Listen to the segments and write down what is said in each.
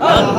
Allah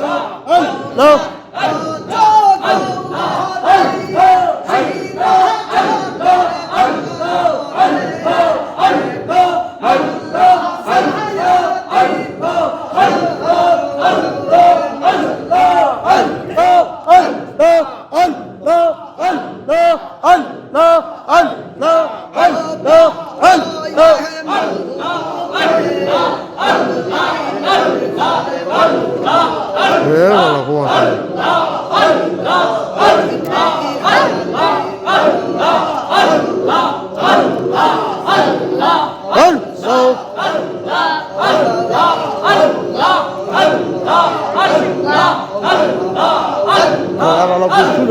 走走 Allah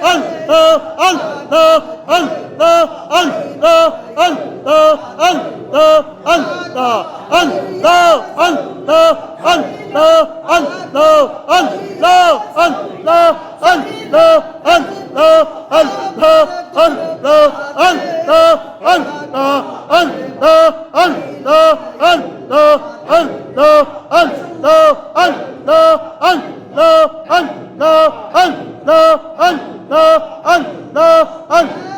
안, 너, 안, 너, 안, لا أن لا أن لا أن